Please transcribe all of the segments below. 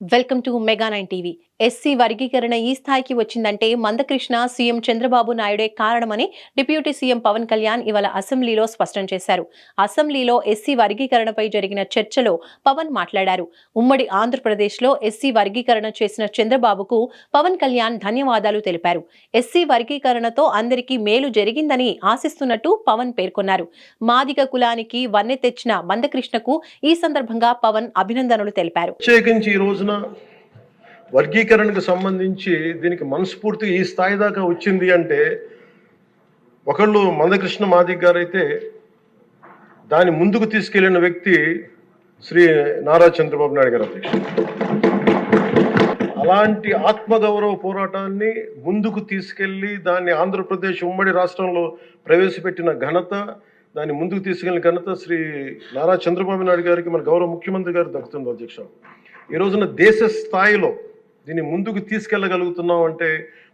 Welcome to mega nine TV. SC వర్గీకరణ ఈ స్థాయికి వచ్చిందంటే మందకృష్ణ సీఎం చంద్రబాబు నాయుడే కారణమని డిప్యూటీ సీఎం పవన్ కళ్యాణ్ ఇవాళ అసెంబ్లీలో స్పష్టం చేశారు. అసెంబ్లీలో ఎస్సీ వర్గీకరణపై జరిగిన చర్చలో పవన్ మాట్లాడారు. ఉమ్మడి ఆంధ్రప్రదేశ్లో ఎస్సీ వర్గీకరణ చేసిన చంద్రబాబుకు పవన్ కళ్యాణ్ ధన్యవాదాలు తెలిపారు. ఎస్సీ వర్గీకరణతో అందరికీ మేలు జరిగిందని ఆశిస్తున్నట్టు పవన్ పేర్కొన్నారు. మాదిగ కులానికి వన్నె తెచ్చిన మందకృష్ణకు ఈ సందర్భంగా పవన్ అభినందనలు తెలిపారు. రోజున వర్గీకరణకు సంబంధించి దీనికి మనస్ఫూర్తిగా ఈ స్థాయి దాకా వచ్చింది అంటే ఒకళ్ళు మందకృష్ణ మాదిక్ గారు అయితే దాని ముందుకు తీసుకెళ్ళిన వ్యక్తి శ్రీ నారా చంద్రబాబు నాయుడు గారు అధ్యక్షుడు. అలాంటి ఆత్మగౌరవ పోరాటాన్ని ముందుకు తీసుకెళ్ళి దాన్ని ఆంధ్రప్రదేశ్ ఉమ్మడి రాష్ట్రంలో ప్రవేశపెట్టిన ఘనత దాన్ని ముందుకు తీసుకెళ్ళిన ఘనత శ్రీ నారా చంద్రబాబు నాయుడు గారికి మన గౌరవ ముఖ్యమంత్రి గారు దక్కుతుంది అధ్యక్ష ఈ రోజున దేశ స్థాయిలో దీన్ని ముందుకు తీసుకెళ్ళగలుగుతున్నాం అంటే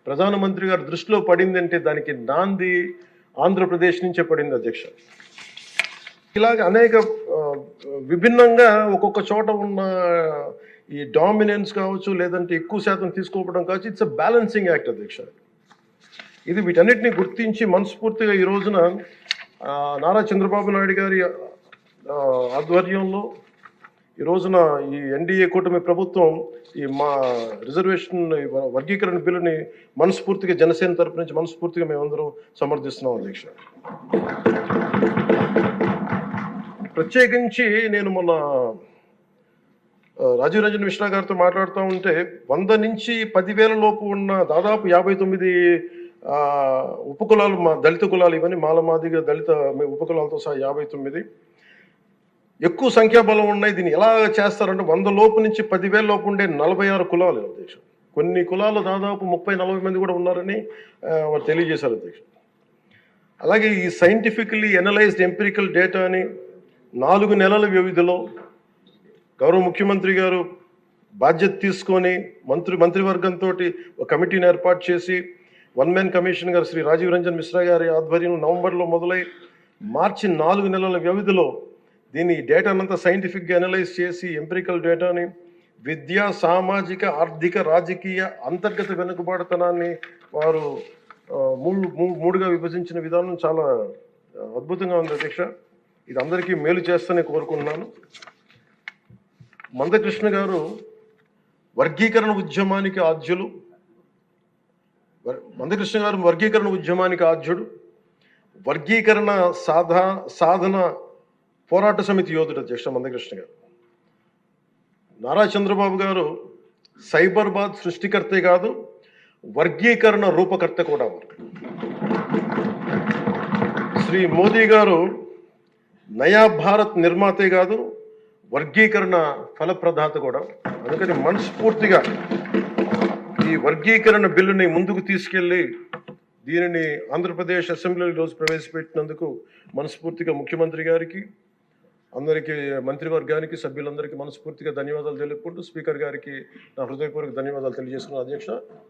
ప్రధానమంత్రి గారి దృష్టిలో పడిందంటే దానికి నాంది ఆంధ్రప్రదేశ్ నుంచే పడింది అధ్యక్ష. ఇలాగ అనేక విభిన్నంగా ఒక్కొక్క చోట ఉన్న ఈ డామినెన్స్ కావచ్చు లేదంటే ఎక్కువ శాతం తీసుకోవడం కావచ్చు ఇట్స్ అ బ్యాలెన్సింగ్ యాక్ట్ అధ్యక్ష. ఇది వీటన్నిటిని గుర్తించి మనస్ఫూర్తిగా ఈ రోజున నారా చంద్రబాబు నాయుడు గారి ఆధ్వర్యంలో ఈ రోజున ఈ ఎన్డీఏ కూటమి ప్రభుత్వం ఈ మా రిజర్వేషన్ వర్గీకరణ బిల్లుని మనస్ఫూర్తిగా జనసేన తరపు నుంచి మనస్ఫూర్తిగా మేమందరం సమర్థిస్తున్నాం అధ్యక్ష. ప్రత్యేకించి నేను మొన్న ఆ, రాజీవ్ రంజన్ మిశ్రా గారితో మాట్లాడుతూ ఉంటే వంద నుంచి పదివేల లోపు ఉన్న దాదాపు యాభై తొమ్మిది ఉపకులాలు మా దళిత కులాలు ఇవన్నీ మాలమాదిగా దళిత ఉపకులాలతో సహా యాభై తొమ్మిది. ఎక్కువ సంఖ్యాబలం ఉన్నాయి దీన్ని ఎలా చేస్తారంటే వంద లోపు నుంచి పదివేల లోపు ఉండే నలభై ఆరు కులాలు అధ్యక్షుడు. కొన్ని కులాలు దాదాపు ముప్పై నలభై మంది కూడా ఉన్నారని వారు తెలియజేశారు అధ్యక్షుడు. అలాగే ఈ సైంటిఫికలీ ఎనలైజ్డ్ ఎంపిరికల్ డేటాని నాలుగు నెలల వ్యవధిలో గౌరవ ముఖ్యమంత్రి గారు బాధ్యత తీసుకొని మంత్రి మంత్రివర్గంతో ఒక కమిటీని ఏర్పాటు చేసి వన్ మ్యాన్ కమిషన్ గారు శ్రీ రాజీవ్ రంజన్ మిశ్రా గారి ఆధ్వర్యంలో నవంబర్లో మొదలై మార్చి నాలుగు నెలల వ్యవధిలో దీన్ని డేటానంతా సైంటిఫిక్గా అనలైజ్ చేసి ఎంపిరికల్ డేటాని విద్య సామాజిక ఆర్థిక రాజకీయ అంతర్గత వెనుకబాటుతనాన్ని వారు మూడు మూడుగా విభజించిన విధానం చాలా అద్భుతంగా ఉంది అధ్యక్ష. ఇది అందరికీ మేలు చేస్తూనే కోరుకుంటున్నాను. మందకృష్ణ గారు వర్గీకరణ ఉద్యమానికి ఆద్యులు. మందకృష్ణ గారు వర్గీకరణ ఉద్యమానికి ఆద్యుడు. వర్గీకరణ సాధా సాధన పోరాట సమితి యోధుడు అధ్యక్ష మందకృష్ణ గారు. నారా చంద్రబాబు గారు సైబర్బాద్ సృష్టికర్తే కాదు వర్గీకరణ రూపకర్త కూడా శ్రీ మోదీ గారు నయా భారత్ నిర్మాతే కాదు వర్గీకరణ ఫలప్రదాత కూడా అందుకని మనస్ఫూర్తిగా ఈ వర్గీకరణ బిల్లుని ముందుకు తీసుకెళ్ళి దీనిని ఆంధ్రప్రదేశ్ అసెంబ్లీలో ఈరోజు ప్రవేశపెట్టినందుకు మనస్ఫూర్తిగా ముఖ్యమంత్రి గారికి అందరికీ మంత్రివర్గానికి సభ్యులందరికీ మనస్ఫూర్తిగా ధన్యవాదాలు తెలుపుకుంటూ స్పీకర్ గారికి నా హృదయపూర్వక ధన్యవాదాలు తెలియజేస్తున్నాను. అధ్యక్ష